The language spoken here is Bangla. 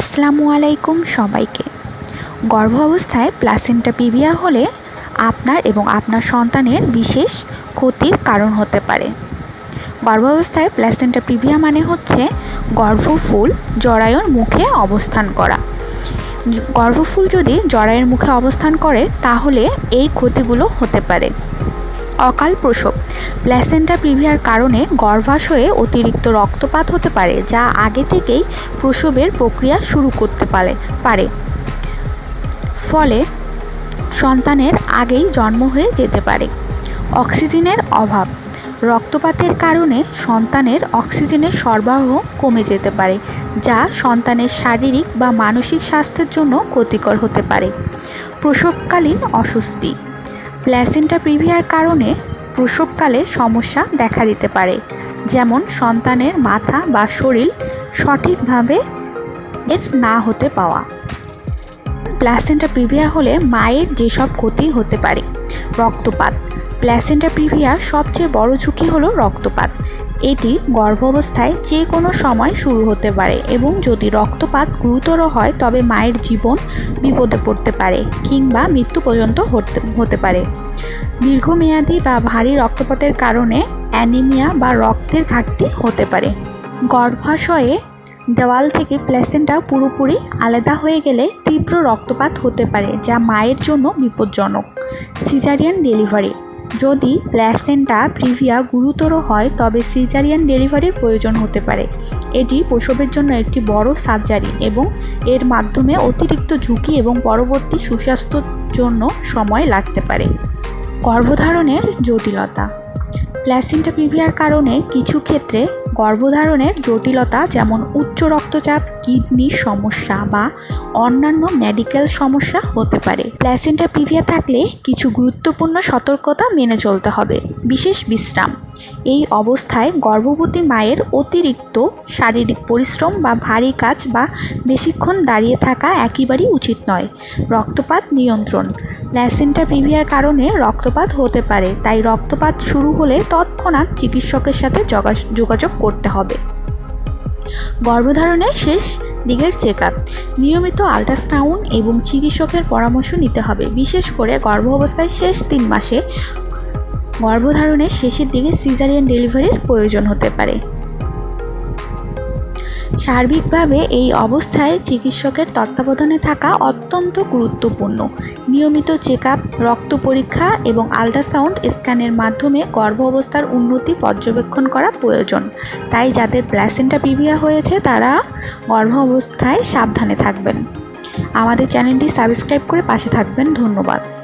আসসালামু আলাইকুম সবাইকে। গর্ভ অবস্থায় প্লাসেন্টা পিভিয়া হলে আপনার এবং আপনার সন্তানের বিশেষ ক্ষতির কারণ হতে পারে। গর্ভাবস্থায় প্লাসেন্টা প্রিভিয়া মানে হচ্ছে গর্ভফুল জরায়ুর মুখে অবস্থান করা। গর্ভফুল যদি জরায়ুর মুখে অবস্থান করে, তাহলে এই ক্ষতিগুলো হতে পারে। অকাল প্রসব। প্ল্যাসেন্টা প্রিভিয়ার কারণে গর্ভাশয়ে অতিরিক্ত রক্তপাত হতে পারে, যা আগে থেকেই প্রসবের প্রক্রিয়া শুরু করতে পারে পারে। ফলে সন্তানের আগেই জন্ম হয়ে যেতে পারে। অক্সিজেনের অভাব। রক্তপাতের কারণে সন্তানের অক্সিজেনের সরবরাহ কমে যেতে পারে, যা সন্তানের শারীরিক বা মানসিক স্বাস্থ্যের জন্য ক্ষতিকর হতে পারে। প্রসবকালীন অস্বস্তি। প্ল্যাসেন্টা প্রিভিয়ার কারণে প্রসবকালে সমস্যা দেখা দিতে পারে, যেমন সন্তানের মাথা বা শরীর সঠিকভাবে এর না হতে পাওয়া। প্ল্যাসেন্টা প্রিভিয়া হলে মায়ের যেসব ক্ষতি হতে পারে, রক্তপাত প্ল্যাসেন্টা প্রিভিয়া সবচেয়ে বড় ঝুঁকি হলো রক্তপাত। এটি গর্ভাবস্থায় যে কোনো সময় শুরু হতে পারে এবং যদি রক্তপাত গুরুতর হয়, তবে মায়ের জীবন বিপদে পড়তে পারে কিংবা মৃত্যু পর্যন্ত হতে পারে। দীর্ঘমেয়াদী বা ভারী রক্তপাতের কারণে অ্যানিমিয়া বা রক্তের ঘাটতি হতে পারে। গর্ভাশয়ে দেওয়াল থেকে প্লেসেন্টা পুরোপুরি আলাদা হয়ে গেলে তীব্র রক্তপাত হতে পারে, যা মায়ের জন্য বিপজ্জনক। Caesarean delivery. যদি প্ল্যাসেন্টা প্রিভিয়া গুরুতর হয়, তবে সিজারিয়ান ডেলিভারির প্রয়োজন হতে পারে। এটি প্রসবের জন্য একটি বড় সার্জারি এবং এর মাধ্যমে অতিরিক্ত ঝুঁকি এবং পরবর্তী সুস্বাস্থ্যর জন্য সময় লাগতে পারে। গর্ভধারণের জটিলতা। প্ল্যাসেন্টা প্রিভিয়ার কারণে কিছু ক্ষেত্রে গর্ভধারণের জটিলতা যেমন উচ্চ রক্তচাপ কিডনির সমস্যা বা অন্যান্য মেডিকেল সমস্যা হতে পারে। প্ল্যাসেন্টা প্রিভিয়া থাকলে কিছু গুরুত্বপূর্ণ সতর্কতা মেনে চলতে হবে, বিশেষ বিশ্রাম। এই অবস্থায় গর্ভবতী মায়ের অতিরিক্ত শারীরিক পরিশ্রম বা ভারী কাজ বা বেশিক্ষণ দাঁড়িয়ে থাকা একেবারেই উচিত নয়। রক্তপাত নিয়ন্ত্রণ। প্ল্যাসেন্টা প্রিভিয়ার কারণে রক্তপাত হতে পারে, তাই রক্তপাত শুরু হলে তৎক্ষণাৎ চিকিৎসকের সাথে যোগাযোগ করতে হবে। গর্ভধারণের শেষ দিকের চেক আপ নিয়মিত আল্ট্রাসাউন্ড এবং চিকিৎসকের পরামর্শ নিতে হবে। বিশেষ করে গর্ভ অবস্থায় শেষ তিন মাসে গর্ভধারণের শেষের দিকে সিজারিয়ান ডেলিভারির প্রয়োজন হতে পারে। সার্বিকভাবে এই অবস্থায় চিকিৎসকের তত্ত্বাবধানে থাকা অত্যন্ত গুরুত্বপূর্ণ। নিয়মিত চেক রক্ত পরীক্ষা এবং আল্ট্রাসাউন্ড স্ক্যানের মাধ্যমে গর্ভ অবস্থার উন্নতি পর্যবেক্ষণ করা প্রয়োজন। তাই যাদের প্ল্যাসেন্টা প্রিভিয়া হয়েছে, তারা গর্ভ অবস্থায় সাবধানে থাকবেন। আমাদের চ্যানেলটি সাবস্ক্রাইব করে পাশে থাকবেন। ধন্যবাদ।